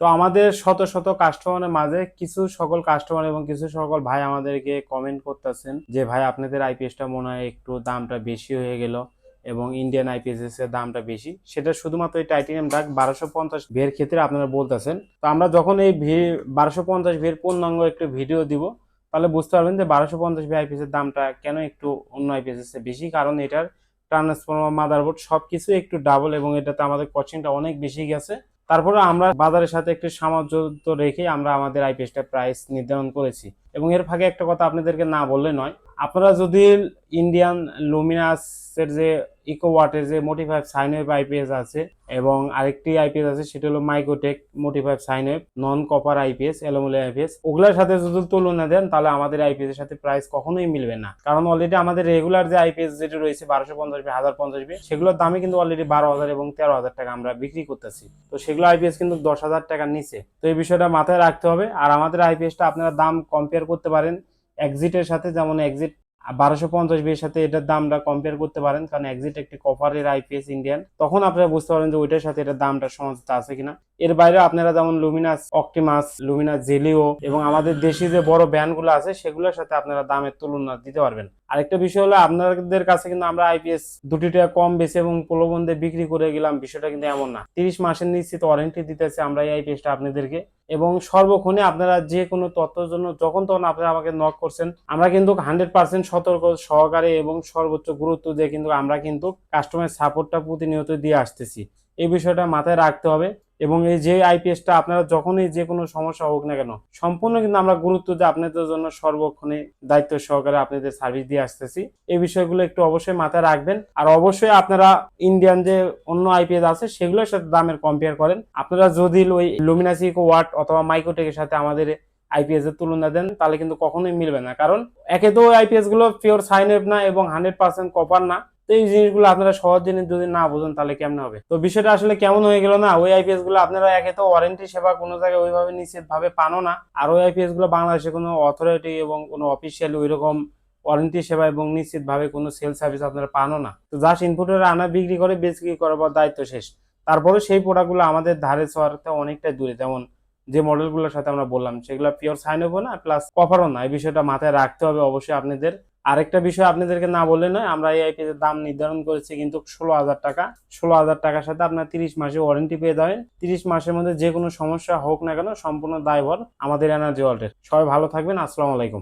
তো আমাদের শত শত কাস্টমারের মাঝে কিছু সকল কাস্টমার এবং কিছু সকল ভাই আমাদেরকে কমেন্ট করতেছেন যে, ভাই, আপনাদের আইপিএসটা মনে হয় একটু দামটা বেশি হয়ে গেল এবং ইন্ডিয়ান আইপিএস এর দামটা বেশি। সেটা শুধুমাত্র এই টাইটেনিয়াম ডাক বারোশো পঞ্চাশ ভিয়ের ক্ষেত্রে আপনারা বলতেছেন। তো আমরা যখন এই ভি বারোশো পঞ্চাশ ভিয়ের পূর্ণাঙ্গ একটু ভিডিও দিব, তাহলে বুঝতে পারবেন যে বারোশো পঞ্চাশ ভি আইপিএস এর দামটা কেন একটু অন্য আইপিএস এর বেশি? কারণ এটার ট্রান্সফর্মার মাদারবোর্ড সব সবকিছু একটু ডাবল এবং এটাতে আমাদের কোচিংটা অনেক বেশি গেছে। তারপরে আমরা বাজারের সাথে একটু সামঞ্জস্য রেখে আমরা আমাদের আইপিএসটা প্রাইস নির্ধারণ করেছি। এবং এর ফাঁকে একটা কথা আপনাদেরকে না বললে নয় আপনারা যদি ইন্ডিয়ান লুমিনাসের যে ইকো ওয়াটের যে মোটিফাইভ সাইনওয়েভ আইপিএস আছে এবং আরেকটি আইপিএস আছে, সেটা হলো মাইকোটেক মোটিফাইভ sine wave non copper IPS এলোমোলে IPS ওগুলোর সাথে যদি তুলনা দেন, তাহলে আমাদের আইপিএস এর সাথে প্রাইস কখনোই মিলবে না। কারণ অলরেডি আমাদের রেগুলার যে আইপিএস যেটা রয়েছে, বারোশো পঞ্চাশ বি হাজার পঞ্চাশ বি সেগুলোর দামে কিন্তু অলরেডি বারো হাজার এবং তেরো হাজার টাকা আমরা বিক্রি করতেছি। তো সেগুলো আইপিএস কিন্তু দশ হাজার টাকার নিচে। তো এই বিষয়টা মাথায় রাখতে হবে। আর আমাদের আইপিএসটা আপনারা দাম কম্পেয়ার করতে পারেন এক্সিটের সাথে, যেমন এক্সিট বারোশো পঞ্চাশ বিয়ের সাথে এটার দামটা কম্পেয়ার করতে পারেন, কারণ এক্সিট একটি কপারের আইপিএস ইন্ডিয়ান তখন আপনারা বুঝতে পারেন যে ওইটার সাথে এটার দামটা সমঝোতা আছে কিনা। এর বাইরে আপনারা যেমন লুমিনাস অক্টিমাস লুমিনাস জেলিও এবং আমাদের দেশি যে বড় ব্যান্ডগুলো আছে, সেগুলোর সাথে আপনারা দামের তুলনা দিতে পারবেন। আরেকটা বিষয় হলো, আপনাদের কাছে কিন্তু আমরা আইপিএস দুটি টাকা কম বেশি এবং প্রলোভন দিয়ে বিক্রি করে গেলাম, বিষয়টা কিন্তু এমন না। তিরিশ মাসের নিশ্চিত ওয়ারেন্টি দিতেছে আমরা এই আইপিএসটা আপনাদেরকে। এবং সর্বক্ষণে আপনারা যে কোনো তথ্যের জন্য যখন তখন আপনারা আমাকে নক করছেন, আমরা কিন্তু হান্ড্রেড পার্সেন্ট সতর্ক, সহকারে এবং সর্বোচ্চ গুরুত্ব দিয়ে কিন্তু আমরা কিন্তু কাস্টমার সাপোর্টটা প্রতিনিয়ত দিয়ে আসতেছি। এই বিষয়টা মাথায় রাখতে হবে। এবং এই যে আইপিএসটা আপনারা যখনই যে কোনো সমস্যা হোক না কেন, সম্পূর্ণ কিন্তু আমরা গুরুত্ব দিয়ে আপনাদের জন্য সর্বক্ষণে দায়িত্ব সহকারে আপনাদের সার্ভিস দিয়ে আসতেছি। এই বিষয়গুলো একটু অবশ্যই মাথায় রাখবেন। আর অবশ্যই আপনারা ইন্ডিয়ান যে অন্য আইপিএস আছে, সেগুলোর সাথে দামের কম্পেয়ার করেন। আপনারা যদি ওই লুমিনাসিক ওয়াট অথবা মাইক্রোটেকের সাথে আমাদের আইপিএস এর তুলনা দেন, তাহলে কিন্তু কখনোই মিলবে না। কারণ একে তো আইপিএসগুলো পিওর সাইন না এবং হান্ড্রেড পার্সেন্ট কপার না। তো এই জিনিসগুলো আপনারা সহজ জিনিস যদি না বোঝেন তাহলে কেমন হবে? তো বিষয়টা আসলে কেমন হয়ে গেল না? ওই আইপিএসগুলো আপনারা একে তো ওয়ারেন্টি সেবা কোনো জায়গায় ওইভাবে নিশ্চিত ভাবে পানো না। আর ওই আইপিএসগুলো বাংলাদেশে কোনো অথরিটি এবং কোনো অফিসিয়ালি ওই রকম ওয়ারেন্টি সেবা এবং নিশ্চিত ভাবে কোনো সেল সার্ভিস আপনারা পানো না। তো জাস্ট ইনপুটের আনা বিক্রি করে বিক্রি করার দায়িত্ব শেষ। তারপরে সেই প্রোডাক্টগুলো আমাদের ধারে ছোঁয়াতে অনেকটাই দূরে। যেমন যে মডেলগুলোর সাথে আমরা বললাম, সেগুলো পিওর সাইন হব না প্লাস কভারও না। এই বিষয়টা মাথায় রাখতে হবে। অবশ্যই আপনাদের আরেকটা বিষয় আপনাদেরকে না বললে নয়, আমরা এই আইপিএস দাম নির্ধারণ করেছি কিন্তু ষোলো হাজার টাকা। ষোলো হাজার টাকার সাথে আপনার তিরিশ মাসে ওয়ারেন্টি পেয়ে যাবেন। তিরিশ মাসের মধ্যে যে কোনো সমস্যা হোক না কেন, সম্পূর্ণ দায়ভার আমাদের এনার্জি ওয়ার্ল্ডের সবাই ভালো থাকবেন, আসসালামু আলাইকুম।